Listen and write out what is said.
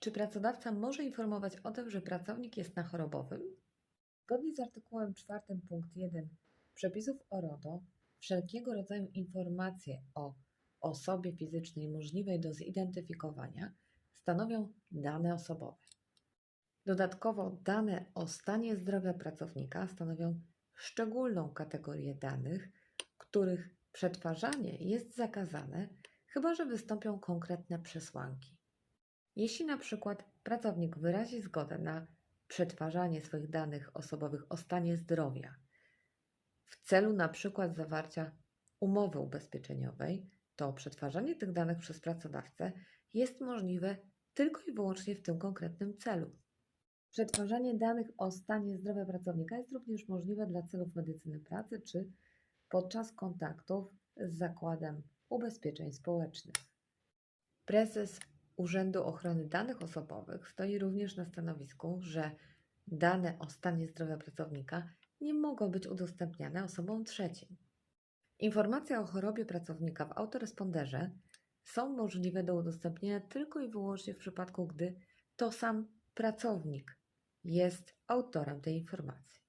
Czy pracodawca może informować o tym, że pracownik jest na chorobowym? Zgodnie z artykułem 4 punkt 1 przepisów o RODO, wszelkiego rodzaju informacje o osobie fizycznej możliwej do zidentyfikowania stanowią dane osobowe. Dodatkowo dane o stanie zdrowia pracownika stanowią szczególną kategorię danych, których przetwarzanie jest zakazane, chyba że wystąpią konkretne przesłanki. Jeśli na przykład pracownik wyrazi zgodę na przetwarzanie swoich danych osobowych o stanie zdrowia w celu na przykład zawarcia umowy ubezpieczeniowej, to przetwarzanie tych danych przez pracodawcę jest możliwe tylko i wyłącznie w tym konkretnym celu. Przetwarzanie danych o stanie zdrowia pracownika jest również możliwe dla celów medycyny pracy czy podczas kontaktów z Zakładem Ubezpieczeń Społecznych. Prezes Urzędu Ochrony Danych Osobowych stoi również na stanowisku, że dane o stanie zdrowia pracownika nie mogą być udostępniane osobom trzecim. Informacje o chorobie pracownika w autoresponderze są możliwe do udostępnienia tylko i wyłącznie w przypadku, gdy to sam pracownik jest autorem tej informacji.